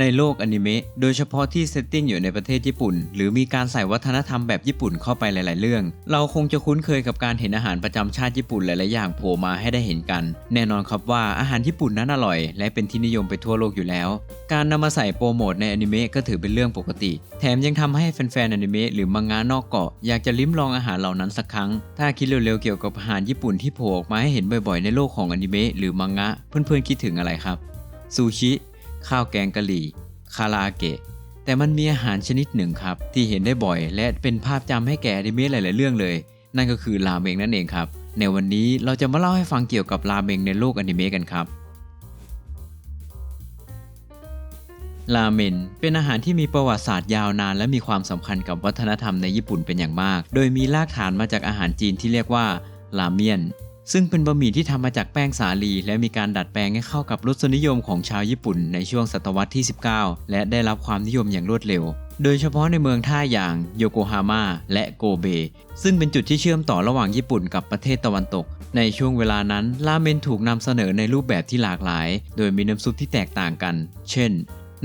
ในโลกอนิเมะโดยเฉพาะที่เซตติ้งอยู่ในประเทศญี่ปุ่น หรือมีการใส่วัฒนธรรมแบบญี่ปุ่นเข้าไปหลาย ๆ เรื่อง เราคงจะคุ้นเคยกับการเห็นอาหารประจำชาติญี่ปุ่นหลาย ๆ อย่างโผล่มาให้ได้เห็นกัน แน่นอนครับว่าอาหารญี่ปุ่นนั้นอร่อย และเป็นที่นิยมไปทั่วโลกอยู่แล้ว การนำมาใส่โปรโมทในอนิเมะก็ถือเป็นเรื่องปกติ แถมยังทำให้แฟน ๆ อนิเมะหรือมังงะนอกเกาะอยากจะลิ้มลองอาหารเหล่านั้นสักครั้ง ถ้าคิดเร็ว ๆ เกี่ยวกับอาหารญี่ปุ่นที่โผล่ออกมาให้เห็นบ่อย ๆ ในโลกของอนิเมะหรือมังงะ เพื่อน ๆ คิดถึงอะไรครับซูชิ ข้าวแกงกะหรี่ คาราเกะ แต่มันมีอาหารชนิดหนึ่งครับ ที่เห็นได้บ่อย และเป็นภาพจำให้แก่อนิเมะหลาย ๆ เรื่องเลย นั่นก็คือราเมงนั่นเองครับ ในวันนี้เราจะมาเล่าให้ฟังเกี่ยวกับราเมงในโลกอนิเมะกันครับราเมนเป็นอาหารที่มีประวัติศาสตร์ยาวนาน และมีความสำคัญกับวัฒนธรรมในญี่ปุ่นเป็นอย่างมาก โดยมีรากฐานมาจากอาหารจีนที่เรียกว่าราเมียน ซึ่งเป็นบะหมี่ที่ทำมาจากแป้งสาลี และมีการดัดแปลงให้เข้ากับรสนิยมของชาวญี่ปุ่นในช่วงศตวรรษที่ 19 และได้รับความนิยมอย่างรวดเร็ว โดยเฉพาะในเมืองท่าอย่างโยโกฮาม่าและโกเบ ซึ่งเป็นจุดที่เชื่อมต่อระหว่างญี่ปุ่นกับประเทศตะวันตก ในช่วงเวลานั้นราเมนถูกนำเสนอในรูปแบบที่หลากหลาย โดยมีน้ำซุปที่แตกต่างกัน เช่น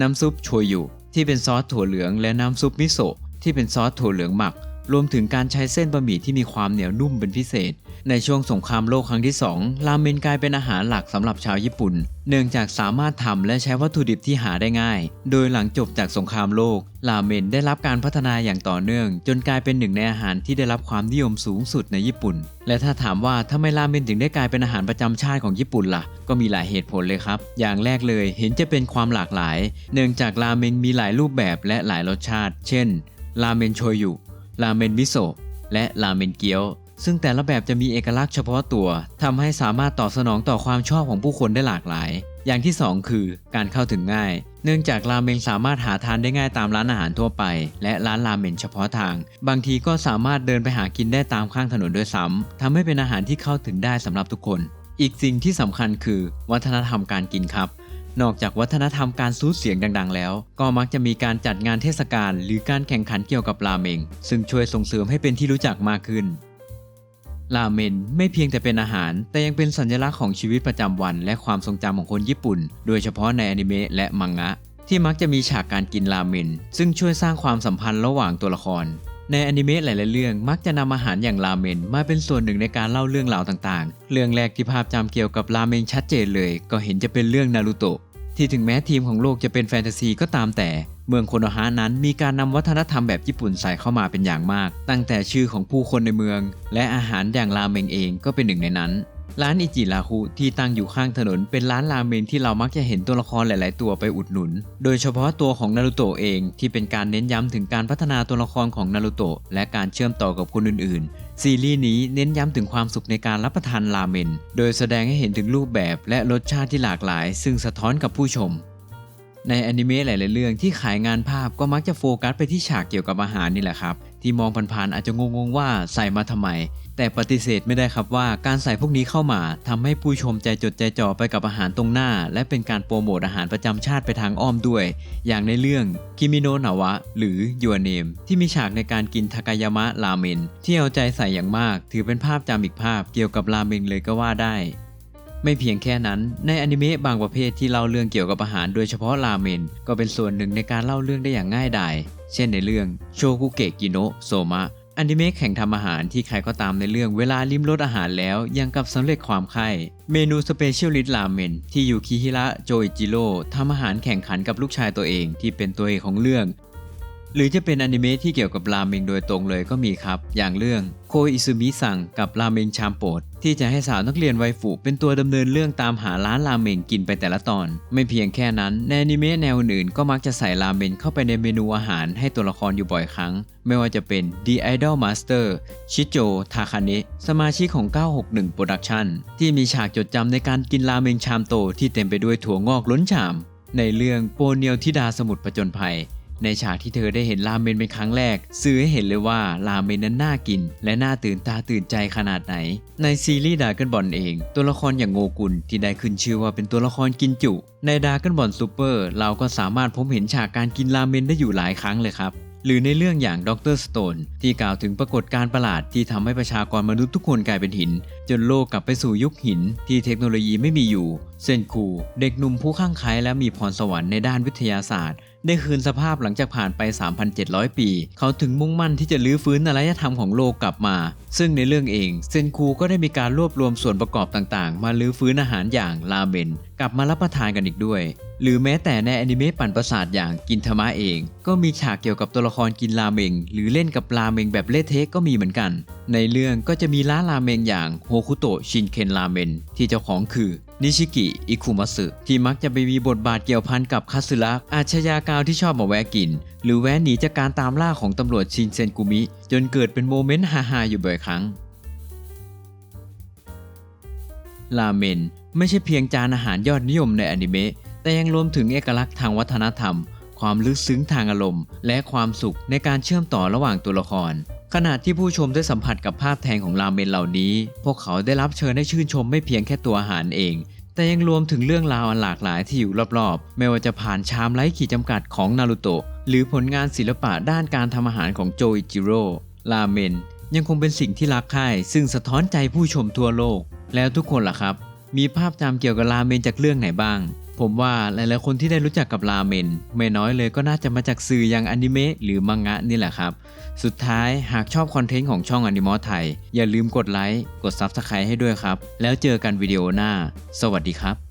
น้ำซุปโชยุที่เป็นซอสถั่วเหลืองและน้ำซุปมิโซะที่เป็นซอสถั่วเหลืองหมัก รวมถึงการใช้เส้นบะหมี่ที่มีความเหนียวนุ่มเป็นพิเศษ ในช่วงสงครามโลกครั้งที่ 2 ราเมนกลายเป็นอาหารหลักสำหรับชาวญี่ปุ่น เนื่องจากสามารถทำและใช้วัตถุดิบที่หาได้ง่าย โดยหลังจบจากสงครามโลก ราเมนได้รับการพัฒนาอย่างต่อเนื่อง จนกลายเป็นหนึ่งในอาหารที่ได้รับความนิยมสูงสุดในญี่ปุ่น และถ้าถามว่าทำไมราเมนถึงได้กลายเป็นอาหารประจำชาติของญี่ปุ่นล่ะ ก็มีหลายเหตุผลเลยครับ อย่างแรกเลยเห็นจะเป็นความหลากหลาย เนื่องจากราเมนมีหลายรูปแบบและหลายรสชาติ เช่น ราเมนโชยุ ราเมนมิโซะและราเมนเกี๊ยว ซึ่งแต่ละแบบจะมีเอกลักษณ์เฉพาะตัวทำให้สามารถตอบสนองต่อความชอบของผู้คนได้หลากหลาย อย่างที่ 2 คือการเข้าถึงง่าย เนื่องจากราเมงสามารถหาทานได้ง่ายตามร้านอาหารทั่วไป และร้านราเมนเฉพาะทาง บางทีก็สามารถเดินไปหากินได้ตามข้างถนนด้วยซ้ำทำให้เป็นอาหารที่เข้าถึงได้สำหรับทุกคน อีกสิ่งที่สำคัญคือ วัฒนธรรมการกินครับ นอกจากวัฒนธรรมการซูดเสียงดัง ๆ แล้ว ก็มักจะมีการจัดงานเทศกาลหรือการแข่งขันเกี่ยวกับราเมง ซึ่งช่วยส่งเสริมให้เป็นที่รู้จักมากขึ้นราเมนไม่เพียงแต่เป็นอาหาร แต่ยังเป็นสัญลักษณ์ของชีวิตประจำวัน และความทรงจำของคนญี่ปุ่น โดยเฉพาะในอนิเมะและมังงะ ที่มักจะมีฉากการกินราเมน ซึ่งช่วยสร้างความสัมพันธ์ระหว่างตัวละคร ในอนิเมะหลาย ๆ เรื่องมักจะนำอาหารอย่างราเมนมาเป็นส่วนหนึ่งในการเล่าเรื่องราวต่าง ๆ เรื่องแรกที่ภาพจำเกี่ยวกับราเมนชัดเจนเลย ก็เห็นจะเป็นเรื่องนารูโตะที่ถึงแม้ทีมของโลกจะเป็นแฟนตาซีก็ตามแต่ เมืองโคโนฮานั้นมีการนำวัฒนธรรมแบบญี่ปุ่นใส่เข้ามาเป็นอย่างมาก ตั้งแต่ชื่อของผู้คนในเมือง และอาหารอย่างราเมงเองก็เป็นหนึ่งในนั้น ร้านอิจิราคุที่ตั้งอยู่ข้างถนน เป็นร้านราเมนที่เรามักจะเห็นตัวละครหลาย ๆ ตัวไปอุดหนุน โดยเฉพาะตัวของนารูโตะเองที่เป็นการเน้นย้ำถึงการพัฒนาตัวละครของนารูโตะและการเชื่อมต่อกับคนอื่น ๆ ซีรีส์นี้เน้นย้ำถึงความสุขในการรับประทานราเมน โดยแสดงให้เห็นถึงรูปแบบและรสชาติที่หลากหลาย ซึ่งสะท้อนกับผู้ชม ในอนิเมะหลาย ๆ เรื่องที่ขายงานภาพก็มักจะโฟกัสไปที่ฉากเกี่ยวกับอาหารนี่แหละครับ ที่มองผ่าน ๆ อาจจะงง ๆ ว่าใส่มาทำไม แต่ปฏิเสธไม่ได้ครับว่าการใส่พวกนี้เข้ามาทำให้ผู้ชมใจจดใจจ่อไปกับอาหารตรงหน้า และเป็นการโปรโมทอาหารประจำชาติไปทางอ้อมด้วย อย่างในเรื่องคิมิโนะนาวะ หรือยัวเนมที่มีฉากในการกินทากายามะราเมนที่เอาใจใส่อย่างมาก ถือเป็นภาพจำอีกภาพเกี่ยวกับราเมงเลยก็ว่าได้ ไม่เพียงแค่นั้นในอนิเมะบางประเภทที่เล่าเรื่องเกี่ยวกับอาหารโดยเฉพาะราเมน ก็เป็นส่วนหนึ่งในการเล่าเรื่องได้อย่างง่ายดาย เช่นในเรื่องโชกุเกะกิโนะโซมะอนิเมะแข่งทำอาหารที่ใครก็ตามในเรื่องเวลาลิ้มรสอาหารแล้วยังกับสำเร็จความใคร่เมนูสเปเชียลลิสต์ราเมนที่ยูคิฮิระโจอิจิโร่ทำอาหารแข่งขันกับลูกชายตัวเองที่เป็นตัวเอกของเรื่อง หรือจะเป็นอนิเมะที่เกี่ยวกับราเมงโดยตรงเลยก็มีครับ อย่างเรื่องโคอิซุมิซังกับราเมงชามโปรดที่จะให้สาวนักเรียนวัยฝูเป็นตัวดำเนินเรื่องตามหาร้านราเมงกินไปแต่ละตอน ไม่เพียงแค่นั้นในอนิเมะแนวอื่นก็มักจะใส่ราเมงเข้าไปในเมนูอาหารให้ตัวละครอยู่บ่อยครั้ง ไม่ว่าจะเป็น The Idol Master ชิโจทาคาเนะสมาชิกของ 961 Production ที่มีฉากจดจำในการกินราเมงชามโตที่เต็มไปด้วยถั่วงอกล้นชาม ในเรื่องโปเนียวทิดาสมุทรผจญภัย ในฉากที่เธอได้เห็นราเมนเป็นครั้งแรก สื่อให้เห็นเลยว่าราเมนนั้นน่ากิน และน่าตื่นตาตื่นใจขนาดไหน ในซีรีส์ดาร์ก n บอลเอง ตัวละครอย่างโงกุลที่ได้ขึ้นชื่อว่าเป็นตัวละครกินจุ ในดาร์ก n บอลซูเปอร์เราก็สามารถพบเห็นฉากการกินราเมนได้อยู่หลายครั้งเลยครับหรือในเรื่องอย่างด็อกเตอร์สโตนที่กล่าวถึงปรากฏการณ์ประหลาดที่ทำให้ประชากรมนุษย์ทุกคนกลายเป็นหิน จนโลกกลับไปสู่ยุคหิน ที่เทคโนโลยีไม่มีอยู่ เซนคู เด็กหนุ่มผู้ข้างไคล้และมีพรสวรรค์ในด้านวิทยาศาสตร์ ได้คืนสภาพหลังจากผ่านไป 3,700 ปี เขาถึงมุ่งมั่นที่จะลื้อฟื้นอารยธรรมของโลกกลับมา ซึ่งในเรื่องเอง เซนคูก็ได้มีการรวบรวมส่วนประกอบต่างๆ มาลื้อฟื้นอาหารอย่างราเมน กลับมารับประทานกันอีกด้วย หรือแม้แต่ในอนิเมะปั่นประสาทอย่างกินธรรมะเอง ก็มีฉากเกี่ยวกับตัวละครกินราเมง หรือเล่นกับราเมงแบบเละเทะก็มีเหมือนกัน ในเรื่องก็จะมีร้านราเมงอย่างโฮคุโตะชินเคนราเมนที่เจ้าของคือนิชิกิอิคุมัสึที่มักจะไปมีบทบาทเกี่ยวพันกับคาสึระอาชญากรที่ชอบมาแวะกิน หรือแวะหนีจากการตามล่าของตำรวจชินเซนกุมิ จนเกิดเป็นโมเมนต์ฮาๆอยู่บ่อยครั้ง ราเมนไม่ใช่เพียงจานอาหารยอดนิยมในอนิเมะแต่ยังรวมถึงเอกลักษณ์ทางวัฒนธรรม ความลึกซึ้งทางอารมณ์ และความสุขในการเชื่อมต่อระหว่างตัวละคร ขณะที่ผู้ชมได้สัมผัสกับภาพแทนของราเมนเหล่านี้ พวกเขาได้รับเชิญให้ชื่นชมไม่เพียงแค่ตัวอาหารเอง แต่ยังรวมถึงเรื่องราวอันหลากหลายที่อยู่รอบๆ ไม่ว่าจะผ่านชามไร้ขีดจำกัดของนารูโตะหรือผลงานศิลปะด้านการทำอาหารของโจอิจิโร่ราเมน ยังคงเป็นสิ่งที่รักใคร่ซึ่งสะท้อนใจผู้ชมทั่วโลก แล้วทุกคนล่ะครับ มีภาพจำเกี่ยวกับราเมนจากเรื่องไหนบ้าง ผมว่าหลายๆคนที่ได้รู้จักกับราเมน ไม่น้อยเลยก็น่าจะมาจากสื่ออย่างอนิเมะหรือมังงะนี่แหละครับ สุดท้ายหากชอบคอนเทนต์ของช่องอนิมอสไทยอย่าลืมกดไลค์กด Subscribe ให้ด้วยครับ แล้วเจอกันวิดีโอหน้า สวัสดีครับ